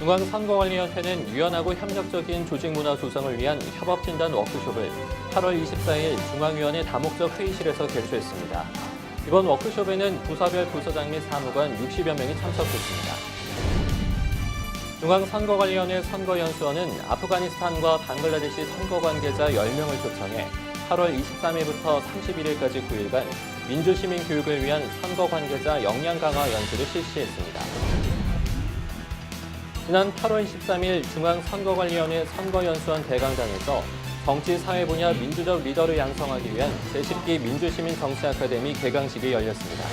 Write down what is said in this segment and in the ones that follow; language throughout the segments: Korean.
중앙선거관리위원회는 유연하고 협력적인 조직문화 조성을 위한 협업진단 워크숍을 8월 24일 중앙위원회 다목적 회의실에서 개최했습니다. 이번 워크숍에는 부서별 부서장 및 사무관 60여 명이 참석했습니다. 중앙선거관리위원회 선거연수원은 아프가니스탄과 방글라데시 선거 관계자 10명을 초청해 8월 23일부터 31일까지 9일간 민주시민 교육을 위한 선거 관계자 역량 강화 연수를 실시했습니다. 지난 8월 13일 중앙선거관리위원회 선거연수원 대강당에서 정치 사회 분야 민주적 리더를 양성하기 위한 제10기 민주시민 정치 아카데미 개강식이 열렸습니다.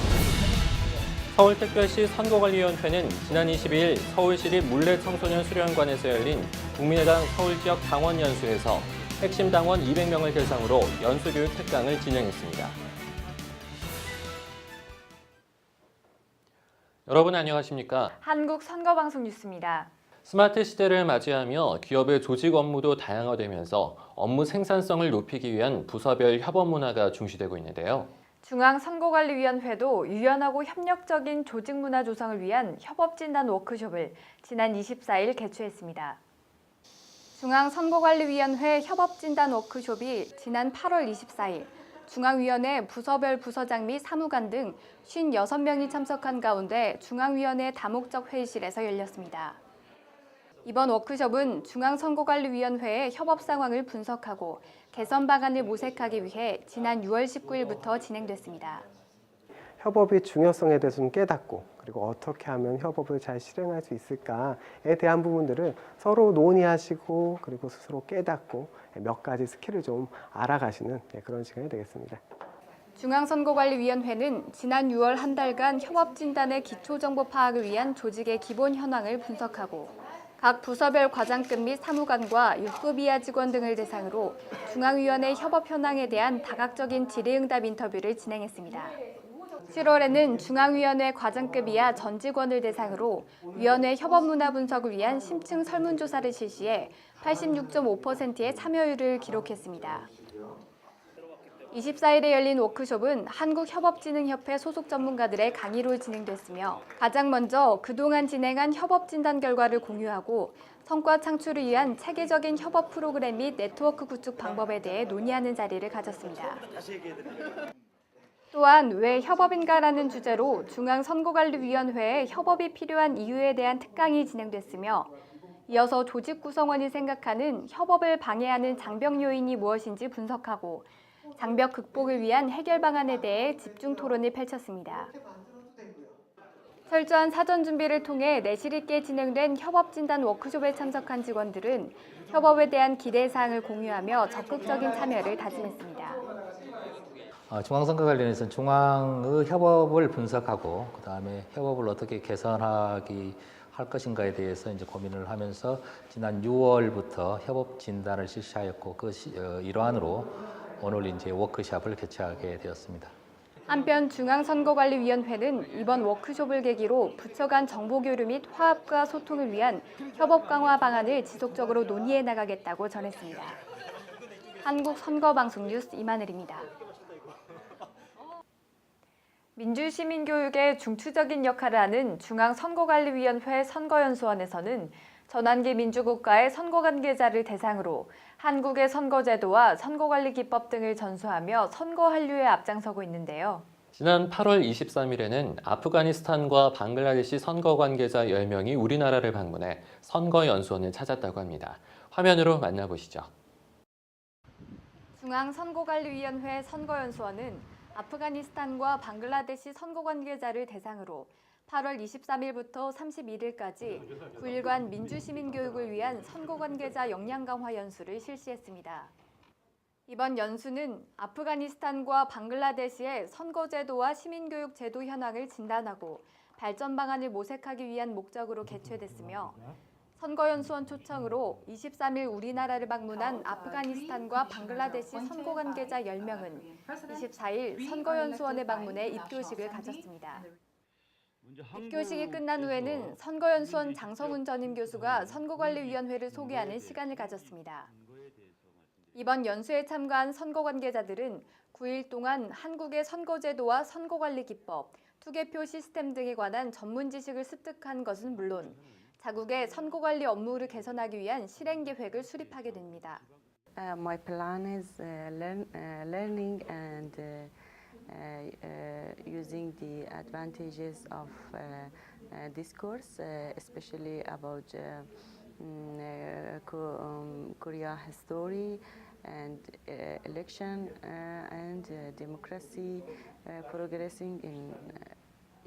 서울특별시 선거관리위원회는 지난 22일 서울시립 물레청소년 수련관에서 열린 국민의당 서울지역 당원 연수에서 핵심 당원 200명을 대상으로 연수교육 특강을 진행했습니다. 여러분 안녕하십니까? 한국 선거방송 뉴스입니다. 스마트 시대를 맞이하며 기업의 조직 업무도 다양화되면서 업무 생산성을 높이기 위한 부서별 협업 문화가 중시되고 있는데요. 중앙선거관리위원회도 유연하고 협력적인 조직 문화 조성을 위한 협업 진단 워크숍을 지난 24일 개최했습니다. 중앙선거관리위원회 협업 진단 워크숍이 지난 8월 24일 중앙위원회 부서별 부서장 및 사무관 등 56명이 참석한 가운데 중앙위원회 다목적 회의실에서 열렸습니다. 이번 워크숍은 중앙선거관리위원회의 협업 상황을 분석하고 개선 방안을 모색하기 위해 지난 6월 19일부터 진행됐습니다. 협업의 중요성에 대해서 좀 깨닫고 그리고 어떻게 하면 협업을 잘 실행할 수 있을까에 대한 부분들을 서로 논의하시고 그리고 스스로 깨닫고 몇 가지 스킬을 좀 알아가시는 네, 그런 시간이 되겠습니다. 중앙선거관리위원회는 지난 6월 한 달간 협업 진단의 기초 정보 파악을 위한 조직의 기본 현황을 분석하고 각 부서별 과장급 및 사무관과 유소비아 직원 등을 대상으로 중앙위원회 협업 현황에 대한 다각적인 질의응답 인터뷰를 진행했습니다. 7월에는 중앙위원회 과장급 이하 전 직원을 대상으로 위원회 협업 문화 분석을 위한 심층 설문조사를 실시해 86.5%의 참여율을 기록했습니다. 24일에 열린 워크숍은 한국협업진흥협회 소속 전문가들의 강의로 진행됐으며 가장 먼저 그동안 진행한 협업 진단 결과를 공유하고 성과 창출을 위한 체계적인 협업 프로그램 및 네트워크 구축 방법에 대해 논의하는 자리를 가졌습니다. 또한 왜 협업인가라는 주제로 중앙선거관리위원회에 협업이 필요한 이유에 대한 특강이 진행됐으며 이어서 조직 구성원이 생각하는 협업을 방해하는 장벽 요인이 무엇인지 분석하고 장벽 극복을 위한 해결 방안에 대해 집중 토론을 펼쳤습니다. 철저한 사전 준비를 통해 내실 있게 진행된 협업 진단 워크숍에 참석한 직원들은 협업에 대한 기대 사항을 공유하며 적극적인 참여를 다짐했습니다. 어, 중앙선거관리위원회에서는 중앙의 협업을 분석하고 그 다음에 협업을 어떻게 개선하기 할 것인가에 대해서 이제 고민을 하면서 지난 6월부터 협업 진단을 실시하였고 그 시- 어, 일환으로 오늘 이제 워크숍을 개최하게 되었습니다. 한편 중앙선거관리위원회는 이번 워크숍을 계기로 부처 간 정보 교류 및 화합과 소통을 위한 협업 강화 방안을 지속적으로 논의해 나가겠다고 전했습니다. 한국 선거방송 뉴스 이만을입니다. 민주시민교육에 중추적인 역할을 하는 중앙선거관리위원회 선거연수원에서는 전환기 민주국가의 선거 관계자를 대상으로 한국의 선거제도와 선거관리 기법 등을 전수하며 선거 한류에 앞장서고 있는데요. 지난 8월 23일에는 아프가니스탄과 방글라데시 선거 관계자 10명이 우리나라를 방문해 선거 연수원을 찾았다고 합니다. 화면으로 만나보시죠. 중앙선거관리위원회 선거연수원은 아프가니스탄과 방글라데시 선거 관계자를 대상으로 8월 23일부터 31일까지 9일간 민주시민 교육을 위한 선거 관계자 역량 강화 연수를 실시했습니다. 이번 연수는 아프가니스탄과 방글라데시의 선거제도와 시민교육 제도 현황을 진단하고 발전 방안을 모색하기 위한 목적으로 개최됐으며 선거연수원 초청으로 23일 우리나라를 방문한 아프가니스탄과 방글라데시 선거 관계자 10명은 24일 선거연수원에 방문해 입교식을 가졌습니다. 입교식이 끝난 후에는 선거연수원 장성훈 전임 교수가 선거관리위원회를 소개하는 시간을 가졌습니다. 이번 연수에 참가한 선거 관계자들은 9일 동안 한국의 선거제도와 선거관리 기법, 투개표 시스템 등에 관한 전문 지식을 습득한 것은 물론 자국의 선거 관리 업무를 개선하기 위한 실행 계획을 수립하게 됩니다. Uh, my plan is uh, learn, uh, learning and uh, uh, uh, using the advantages of uh, uh, this course, uh, especially about uh, mm, uh, Ko- um, Korea history and uh, election uh, and uh, democracy uh, progressing in uh,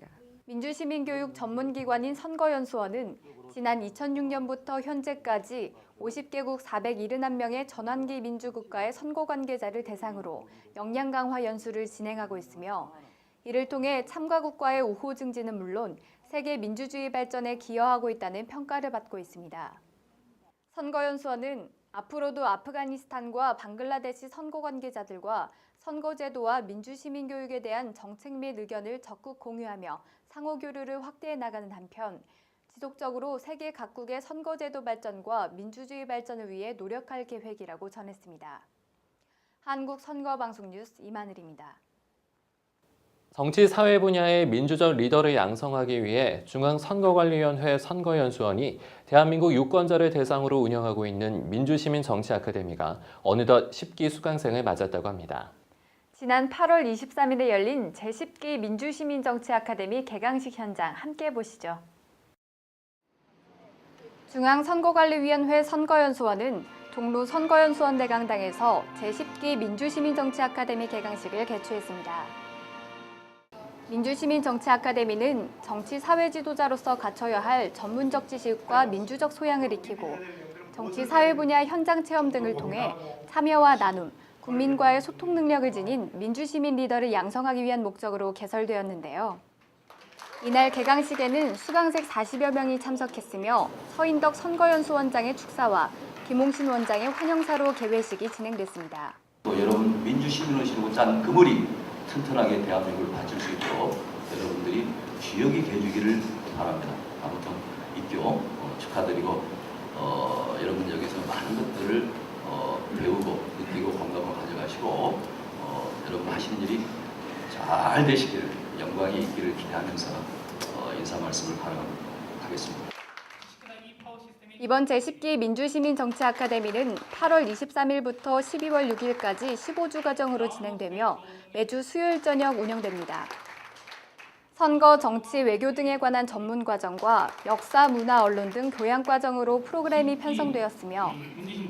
yeah. 민주시민교육 전문기관인 선거연수원은 지난 2006년부터 현재까지 50개국 471명의 전환기 민주국가의 선거 관계자를 대상으로 역량 강화 연수를 진행하고 있으며 이를 통해 참가국가의 우호 증진은 물론 세계 민주주의 발전에 기여하고 있다는 평가를 받고 있습니다. 선거연수원은 앞으로도 아프가니스탄과 방글라데시 선거 관계자들과 선거제도와 민주시민교육에 대한 정책 및 의견을 적극 공유하며 상호 교류를 확대해 나가는 한편 지속적으로 세계 각국의 선거제도 발전과 민주주의 발전을 위해 노력할 계획이라고 전했습니다. 한국 선거방송 뉴스 이만을입니다. 정치 사회 분야의 민주적 리더를 양성하기 위해 중앙선거관리위원회 선거연수원이 대한민국 유권자를 대상으로 운영하고 있는 민주시민 정치 아카데미가 어느덧 10기 수강생을 맞았다고 합니다. 지난 8월 23일에 열린 제10기 민주시민 정치 아카데미 개강식 현장 함께 보시죠. 중앙선거관리위원회 선거연수원은 종로 선거연수원 대강당에서 제10기 민주시민정치 아카데미 개강식을 개최했습니다. 민주시민정치 아카데미는 정치 사회 지도자로서 갖춰야 할 전문적 지식과 민주적 소양을 익히고 정치 사회 분야 현장 체험 등을 통해 참여와 나눔, 국민과의 소통 능력을 지닌 민주시민 리더를 양성하기 위한 목적으로 개설되었는데요. 이날 개강식에는 수강생 40여 명이 참석했으며 서인덕 선거연수원장의 축사와 김홍신 원장의 환영사로 개회식이 진행됐습니다. 또 여러분 민주시민의식으로 짠 그물이 튼튼하게 대한민국을 바칠 수 있도록 여러분들이 주역이 돼주기를 바랍니다. 아무튼 입교 어, 축하드리고 어, 여러분 여기서 많은 것들을 어, 배우고 느끼고 공감을 가져가시고 어, 여러분 하시는 일이 잘 되시기를 영광이 있기를 기대하면서 어, 인사 말씀을 하겠습니다. 이번 제10기 민주시민 정치 아카데미는 8월 23일부터 12월 6일까지 15주 과정으로 진행되며 매주 수요일 저녁 운영됩니다. 선거, 정치, 외교 등에 관한 전문 과정과 역사, 문화, 언론 등 교양 과정으로 프로그램이 편성되었으며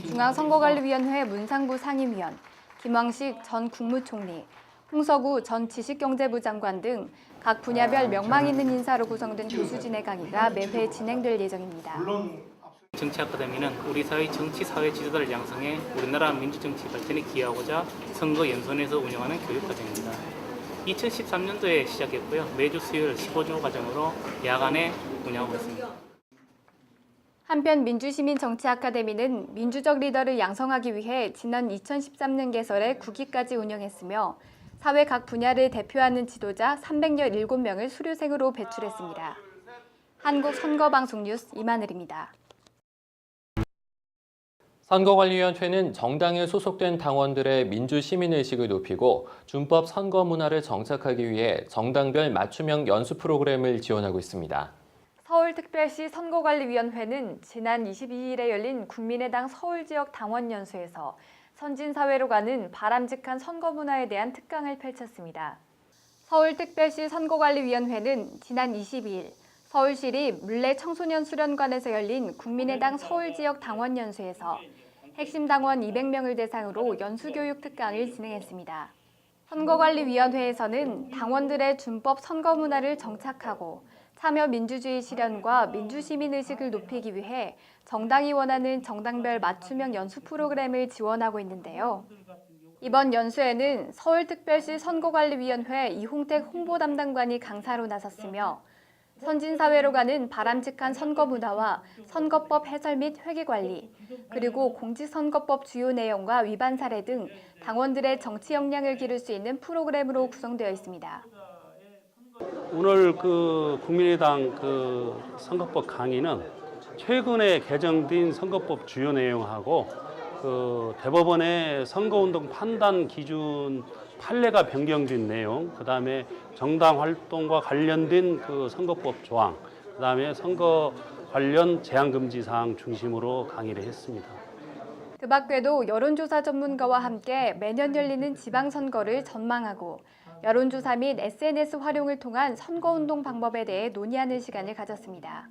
중앙선거관리위원회 문상부 상임위원, 김왕식 전 국무총리, 홍서구 전 지식경제부 장관 등 각 분야별 명망 있는 인사로 구성된 교수진의 강의가 매회 진행될 예정입니다. 정치 아카데미는 우리 사회 정치 사회 지도자를 양성해 우리나라 민주정치 발전에 기여하고자 선거 연수원에서 운영하는 교육 과정입니다. 2013년도에 시작했고요. 매주 수요일 15주 과정으로 야간에 운영하고 있습니다. 한편 민주시민 정치 아카데미는 민주적 리더를 양성하기 위해 지난 2013년 개설에 9기까지 운영했으며 사회 각 분야를 대표하는 지도자 317명을 수료생으로 배출했습니다. 한국 선거방송 뉴스 이만을입니다. 선거관리위원회는 정당에 소속된 당원들의 민주 시민의식을 높이고 준법 선거 문화를 정착하기 위해 정당별 맞춤형 연수 프로그램을 지원하고 있습니다. 서울특별시 선거관리위원회는 지난 22일에 열린 국민의당 서울지역 당원연수에서 선진사회로 가는 바람직한 선거 문화에 대한 특강을 펼쳤습니다. 서울특별시 선거관리위원회는 지난 22일 서울시립 물레 청소년 수련관에서 열린 국민의당 서울지역 당원연수에서 핵심 당원 200명을 대상으로 연수교육 특강을 진행했습니다. 선거관리위원회에서는 당원들의 준법 선거 문화를 정착하고 참여 민주주의 실현과 민주시민 의식을 높이기 위해 정당이 원하는 정당별 맞춤형 연수 프로그램을 지원하고 있는데요. 이번 연수에는 서울특별시 선거관리위원회 이홍택 홍보 담당관이 강사로 나섰으며 선진사회로 가는 바람직한 선거 문화와 선거법 해설 및 회계관리, 그리고 공직선거법 주요 내용과 위반 사례 등 당원들의 정치 역량을 기를 수 있는 프로그램으로 구성되어 있습니다. 오늘 그 국민의당 그 선거법 강의는 최근에 개정된 선거법 주요 내용하고 그 대법원의 선거운동 판단 기준 판례가 변경된 내용, 그 다음에 정당 활동과 관련된 그 선거법 조항, 그 다음에 선거 관련 제한 금지 사항 중심으로 강의를 했습니다. 그 밖에도 여론조사 전문가와 함께 매년 열리는 지방선거를 전망하고 여론조사 및 SNS 활용을 통한 선거운동 방법에 대해 논의하는 시간을 가졌습니다.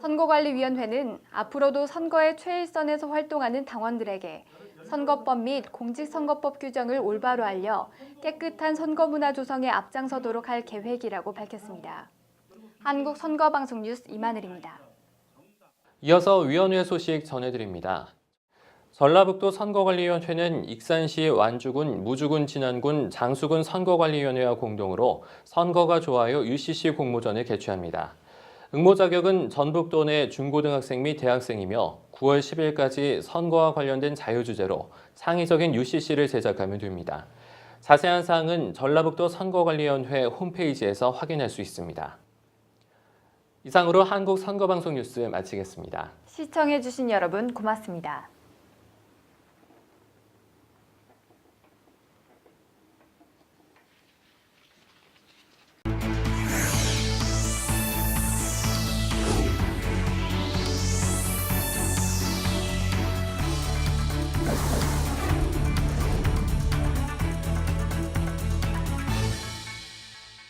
선거관리위원회는 앞으로도 선거의 최일선에서 활동하는 당원들에게 선거법 및 공직선거법 규정을 올바로 알려 깨끗한 선거 문화 조성에 앞장서도록 할 계획이라고 밝혔습니다. 한국선거방송 뉴스 이마늘입니다. 이어서 위원회 소식 전해드립니다. 전라북도 선거관리위원회는 익산시 완주군, 무주군, 진안군, 장수군 선거관리위원회와 공동으로 선거가 좋아요 UCC 공모전을 개최합니다. 응모 자격은 전북도 내 중고등학생 및 대학생이며 9월 10일까지 선거와 관련된 자유주제로 창의적인 UCC를 제작하면 됩니다. 자세한 사항은 전라북도 선거관리위원회 홈페이지에서 확인할 수 있습니다. 이상으로 한국 선거방송 뉴스 마치겠습니다. 시청해주신 여러분 고맙습니다.